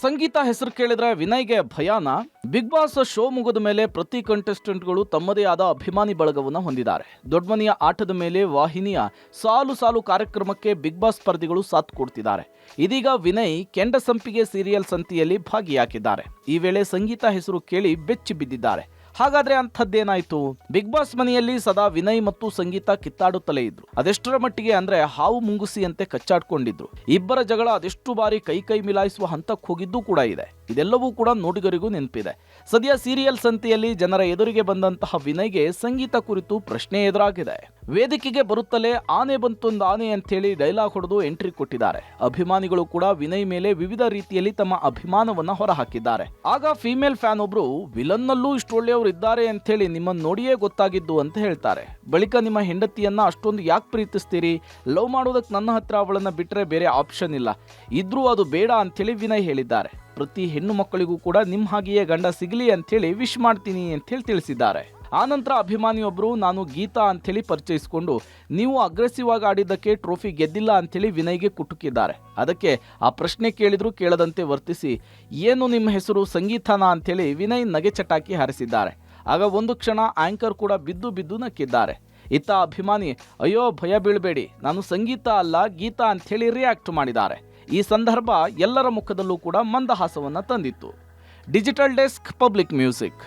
ಸಂಗೀತ ಹೆಸರು ಕೇಳಿದ್ರೆ ವಿನಯ್ಗೆ ಭಯಾನ. ಬಿಗ್ ಬಾಸ್ ಶೋ ಮುಗಿದ ಮೇಲೆ ಪ್ರತಿ ಕಂಟೆಸ್ಟೆಂಟ್ಗಳು ತಮ್ಮದೇ ಆದ ಅಭಿಮಾನಿ ಬಳಗವನ್ನು ಹೊಂದಿದ್ದಾರೆ. ದೊಡ್ಡಮನೆಯ ಆಟದ ಮೇಲೆ ವಾಹಿನಿಯ ಸಾಲು ಸಾಲು ಕಾರ್ಯಕ್ರಮಕ್ಕೆ ಬಿಗ್ ಬಾಸ್ ಸ್ಪರ್ಧಿಗಳು ಸಾಥ್ ಕೊಡ್ತಿದ್ದಾರೆ. ಇದೀಗ ವಿನಯ್ ಕೆಂಡ ಸಂಪಿಗೆ ಸೀರಿಯಲ್ ಸಂತಿಯಲ್ಲಿ ಭಾಗಿಯಾಗಿದ್ದಾರೆ. ಈ ವೇಳೆ ಸಂಗೀತ ಹೆಸರು ಕೇಳಿ ಬೆಚ್ಚಿ ಬಿದ್ದಿದ್ದಾರೆ. ಹಾಗಾದ್ರೆ ಅಂಥದ್ದೇನಾಯ್ತು? ಬಿಗ್ ಬಾಸ್ ಮನೆಯಲ್ಲಿ ಸದಾ ವಿನಯ್ ಮತ್ತು ಸಂಗೀತ ಕಿತ್ತಾಡುತ್ತಲೇ ಇದ್ರು. ಅದೆಷ್ಟರ ಮಟ್ಟಿಗೆ ಅಂದ್ರೆ ಹಾವು ಮುಂಗುಸಿಯಂತೆ ಕಚ್ಚಾಡ್ಕೊಂಡಿದ್ರು. ಇಬ್ಬರ ಜಗಳ ಅದೆಷ್ಟು ಬಾರಿ ಕೈ ಕೈ ಮಿಲಾಯಿಸುವ ಹಂತಕ್ಕೆ ಹೋಗಿದ್ದು ಕೂಡ ಇದೆ. ಇದೆಲ್ಲವೂ ಕೂಡ ನೋಡಿಗರಿಗೂ ನೆನಪಿದೆ. ಸದ್ಯ ಸೀರಿಯಲ್ ಸಂತೆಯಲ್ಲಿ ಜನರ ಎದುರಿಗೆ ಬಂದಂತಹ ವಿನಯ್ಗೆ ಸಂಗೀತ ಕುರಿತು ಪ್ರಶ್ನೆ ಎದುರಾಗಿದೆ. ವೇದಿಕೆಗೆ ಬರುತ್ತಲೇ ಆನೆ ಬಂತೊಂದು ಆನೆ ಅಂತೇಳಿ ಡೈಲಾಗ್ ಹೊಡೆದು ಎಂಟ್ರಿ ಕೊಟ್ಟಿದ್ದಾರೆ. ಅಭಿಮಾನಿಗಳು ಕೂಡ ವಿನಯ್ ಮೇಲೆ ವಿವಿಧ ರೀತಿಯಲ್ಲಿ ತಮ್ಮ ಅಭಿಮಾನವನ್ನ ಹೊರಹಾಕಿದ್ದಾರೆ. ಆಗ ಫೀಮೇಲ್ ಫ್ಯಾನ್ ಒಬ್ರು, ವಿಲನ್ನಲ್ಲೂ ಇಷ್ಟೊಳ್ಳೆಯವರು ಇದ್ದಾರೆ ಅಂತೇಳಿ ನಿಮ್ಮನ್ನು ನೋಡಿಯೇ ಗೊತ್ತಾಗಿದ್ದು ಅಂತ ಹೇಳ್ತಾರೆ. ಬಳಿಕ ನಿಮ್ಮ ಹೆಂಡತಿಯನ್ನ ಅಷ್ಟೊಂದು ಯಾಕೆ ಪ್ರೀತಿಸ್ತೀರಿ? ಲವ್ ಮಾಡೋದಕ್ಕೆ ನನ್ನ ಹತ್ರ ಅವಳನ್ನ ಬಿಟ್ಟರೆ ಬೇರೆ ಆಪ್ಷನ್ ಇಲ್ಲ. ಇದ್ರೂ ಅದು ಬೇಡ ಅಂತೇಳಿ ವಿನಯ್ ಹೇಳಿದ್ದಾರೆ. ಪ್ರತಿ ಹೆಣ್ಣು ಮಕ್ಕಳಿಗೂ ಕೂಡ ನಿಮ್ಮ ಹಾಗೆಯೇ ಗಂಡ ಸಿಗಲಿ ಅಂಥೇಳಿ ವಿಶ್ ಮಾಡ್ತೀನಿ ಅಂತೇಳಿ ತಿಳಿಸಿದ್ದಾರೆ. ಆನಂತರ ಅಭಿಮಾನಿಯೊಬ್ಬರು ನಾನು ಗೀತಾ ಅಂಥೇಳಿ ಪರಿಚಯಿಸಿಕೊಂಡು ನೀವು ಅಗ್ರೆಸಿವ್ ಆಗಿ ಆಡಿದ್ದಕ್ಕೆ ಟ್ರೋಫಿ ಗೆದ್ದಿಲ್ಲ ಅಂಥೇಳಿ ವಿನಯ್ಗೆ ಕುಟುಕಿದ್ದಾರೆ. ಅದಕ್ಕೆ ಆ ಪ್ರಶ್ನೆ ಕೇಳಿದ್ರು ಕೇಳದಂತೆ ವರ್ತಿಸಿ, ಏನು ನಿಮ್ಮ ಹೆಸರು ಸಂಗೀತನಾ? ಅಂಥೇಳಿ ವಿನಯ್ ನಗೆ ಚಟಾಕಿ ಹಾರಿಸಿದ್ದಾರೆ. ಆಗ ಒಂದು ಕ್ಷಣ ಆಂಕರ್ ಕೂಡ ಬಿದ್ದು ಬಿದ್ದು ನಕ್ಕಿದ್ದಾರೆ. ಇತ್ತ ಅಭಿಮಾನಿ, ಅಯ್ಯೋ, ಭಯ ಬೀಳಬೇಡಿ. ನಾನು ಸಂಗೀತ ಅಲ್ಲ, ಗೀತಾ ಅಂಥೇಳಿ ರಿಯಾಕ್ಟ್ ಮಾಡಿದ್ದಾರೆ. ಈ ಸಂದರ್ಭ ಎಲ್ಲರ ಮುಖದಲ್ಲೂ ಕೂಡ ಮಂದಹಾಸವನ್ನು ತಂದಿತ್ತು. Digital desk public music